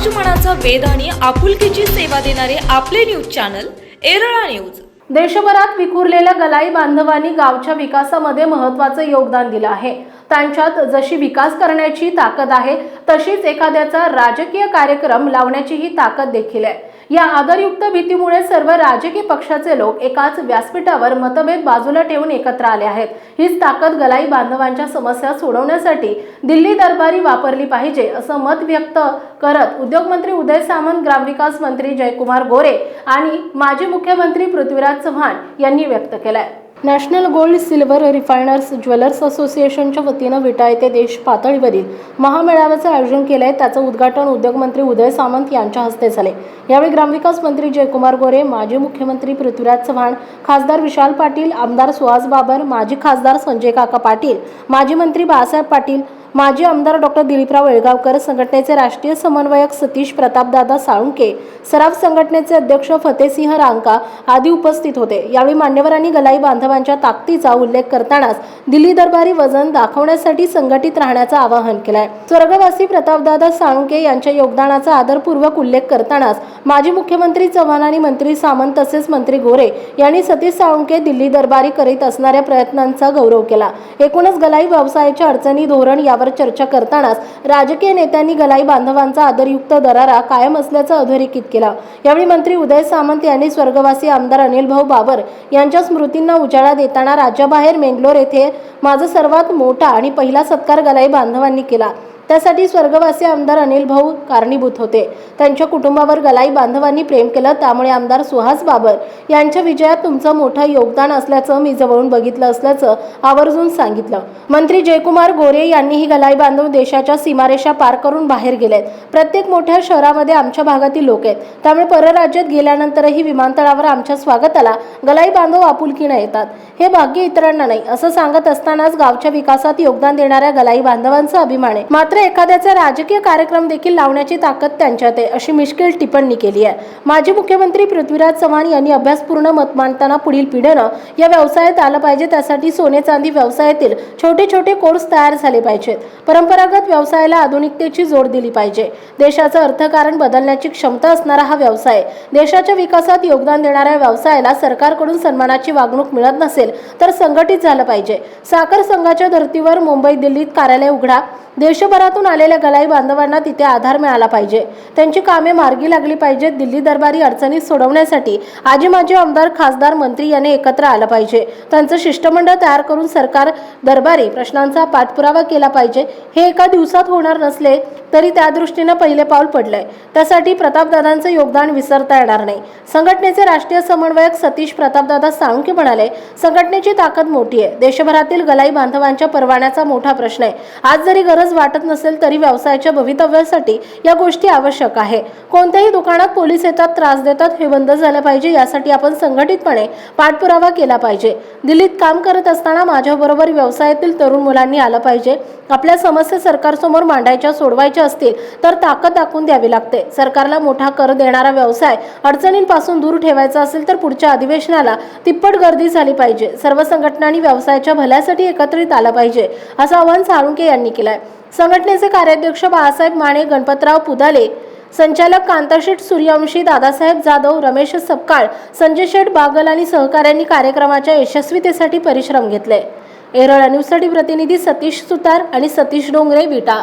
समाज मनाचा वेध आणि आपुलकीची सेवा देणारे आपले न्यूज चॅनल एरळा न्यूज. देशभरात विखुरलेल्या गलाई बांधवांनी गावच्या विकासामध्ये महत्वाचं योगदान दिलं आहे. त्यांच्यात जशी विकास करण्याची ताकद आहे तशीच एखाद्याचा राजकीय कार्यक्रम लावण्याचीही ताकद देखील आहे. या आदरयुक्त भीतीमुळे सर्व राजकीय पक्षाचे लोक एकाच व्यासपीठावर मतभेद बाजूला ठेवून एकत्र आले आहेत. हीच ताकद गलाई बांधवांच्या समस्या सोडवण्यासाठी दिल्ली दरबारी वापरली पाहिजे असं मत व्यक्त करत उद्योगमंत्री उदय सामंत ग्रामविकास मंत्री जयकुमार गोरे आणि माजी मुख्यमंत्री पृथ्वीराज चव्हाण यांनी व्यक्त केलाय. National gold silver refiners jewellers असोसिएशनच्या वतीनं विटा येथे देश पातळीवरील महामेळाव्याचं आयोजन केलं आहे त्याचं उद्घाटन उद्योगमंत्री उदय सामंत यांच्या हस्ते झाले. यावेळी ग्रामविकास मंत्री जयकुमार गोरे माजी मुख्यमंत्री पृथ्वीराज चव्हाण खासदार विशाल पाटील आमदार सुहास बाबर माजी खासदार संजय काका पाटील माजी मंत्री बाळासाहेब पाटील माजी आमदार डॉक्टर दिलीपराव वेळगावकर संघटनेचे राष्ट्रीय समन्वयक सतीश प्रतापदादा साळुंके सराफ संघटनेचे अध्यक्ष फतेसिंह रांका आदी उपस्थित होते. यावेळी मान्यवरांनी गलाई बांधवांच्या ताकदीचा उल्लेख करतानाच दिल्ली दरबारी वजन दाखवण्यासाठी संघटित राहण्याचं आवाहन केलंय. स्वर्गवासी प्रतापदादा साळुंके यांच्या योगदानाचा आदरपूर्वक उल्लेख करतानाच माजी मुख्यमंत्री चव्हाण आणि मंत्री सामंत तसेच मंत्री गोरे यांनी सतीश साळुंके दिल्ली दरबारी करीत असणाऱ्या प्रयत्नांचा गौरव केला. एकूणच गलाई व्यवसायाच्या अडचणी धोरण या यावर चर्चा करतानाच राजकीय नेत्यांनी गलाई बांधवांचा आदरयुक्त दरारा कायम असल्याचं अधोरेखित केला. यावेळी मंत्री उदय सामंत यांनी स्वर्गवासी आमदार अनिल भाऊ बाबर यांच्या स्मृतींना उजाळा देताना राज्याबाहेर मेंगलोर येथे माझा सर्वात मोठा आणि पहिला सत्कार गलाई बांधवांनी केला. त्यासाठी स्वर्गवासी आमदार अनिल भाऊ कारणीभूत होते. त्यांच्या कुटुंबावर गलाई बांधवांनी प्रेम केलं त्यामुळे आमदार सुहास बाबर यांच्या विजयात तुमचं मोठं योगदान असल्याचं मी जवळून बघितलं असल्याचं आवर्जून सांगितलं. मंत्री जयकुमार गोरे यांनीही गलाई बांधव देशाच्या सीमारेषा पार करून बाहेर गेलेत. प्रत्येक मोठ्या शहरामध्ये आमच्या भागातील लोक आहेत. त्यामुळे परराज्यात गेल्यानंतरही विमानतळावर आमच्या स्वागताला गलाई बांधव आपुलकीनं येतात. हे भाग्य इतरांना नाही असं सांगत असतानाच गावच्या विकासात योगदान देणाऱ्या गलाई बांधवांचा अभिमान आहे. मात्र एखाद्याचा राजकीय कार्यक्रम देखील लावण्याची ताकद त्यांच्यात आहे अशी मिश्किल टिप्पणी केली आहे. माजी मुख्यमंत्री पृथ्वीराज चव्हाण यांनी अभ्यासपूर्ण मत मांडताना पुढील पिढीनं या व्यवसायात आलं पाहिजे त्यासाठी सोने चांदी व्यवसायातील छोटे छोटे कोर्स तयार झाले पाहिजेत. परंपरागत व्यवसायाला आधुनिकतेची जोड दिली पाहिजे. देशाचं अर्थकारण बदलण्याची क्षमता असणारा हा व्यवसाय देशाच्या विकासात योगदान देणाऱ्या व्यवसायाला सरकारकडून सन्मानाची वागणूक मिळत नसेल तर संघटित झालं पाहिजे. साखर संघाच्या धर्तीवर मुंबई दिल्लीत कार्यालय उघडा. देशभरात देशभरातून आलेल्या गलाई बांधवांना तिथे आधार मिळाला पाहिजे. त्यांची कामे मार्गी लागली पाहिजेत दिल्ली दरबारी अडचणी सोडवण्यासाठी आजी माजी आमदार खासदार मंत्री यांनी एकत्र आलं पाहिजे. त्यांचं शिष्टमंडळ तयार करून सरकार दरबारी प्रश्नांचा पाठपुरावा केला पाहिजे. हे एका दिवसात होणार नसले तरी त्या दृष्टीनं पहिले पाऊल पडलंय. त्यासाठी प्रतापदादांचं योगदान विसरता येणार नाही. संघटनेचे राष्ट्रीय समन्वयक सतीश प्रतापदादा साळुंके म्हणाले संघटनेची ताकद मोठी आहे. देशभरातील गलाई बांधवांच्या परवान्याचा मोठा प्रश्न आहे. आज जरी गरज वाटत नसेल तरी व्यवसायाच्या भवितव्यासाठी या गोष्टी आवश्यक आहे. कोणत्याही दुकानात पोलीस येतात त्रास देतात हे बंद झालं पाहिजे यासाठी आपण संघटितपणे पाठपुरावा केला पाहिजे. दिल्लीत काम करत असताना माझ्याबरोबर व्यवसायातील तरुण मुलांनी आलं पाहिजे. आपल्या समस्या सरकारसमोर मांडायच्या सोडवायच्या असतील तर ताकद दाखवून द्यावी लागते. सरकारला मोठा कर देणारा व्यवसाय अडचणींपासून दूर ठेवायचा असेल तर पुढच्या अधिवेशनाला तिप्पट गर्दी झाली पाहिजे. सर्व संघटनांनी व्यवसायाच्या भल्यासाठी एकत्रित आलं पाहिजे असं आवाहन साळुंके यांनी केलंय. संघटनेचे कार्याध्यक्ष बाळासाहेब माने गणपतराव पुदाले संचालक कांताशेठ सूर्यवंशी दादासाहेब जाधव रमेश सपकाळ संजय शेठ बागल आणि सहकाऱ्यांनी कार्यक्रमाच्या यशस्वीतेसाठी परिश्रम घेतले. एरळ न्यूजसाठी प्रतिनिधी सतीश सुतार आणि सतीश डोंगरे विटा.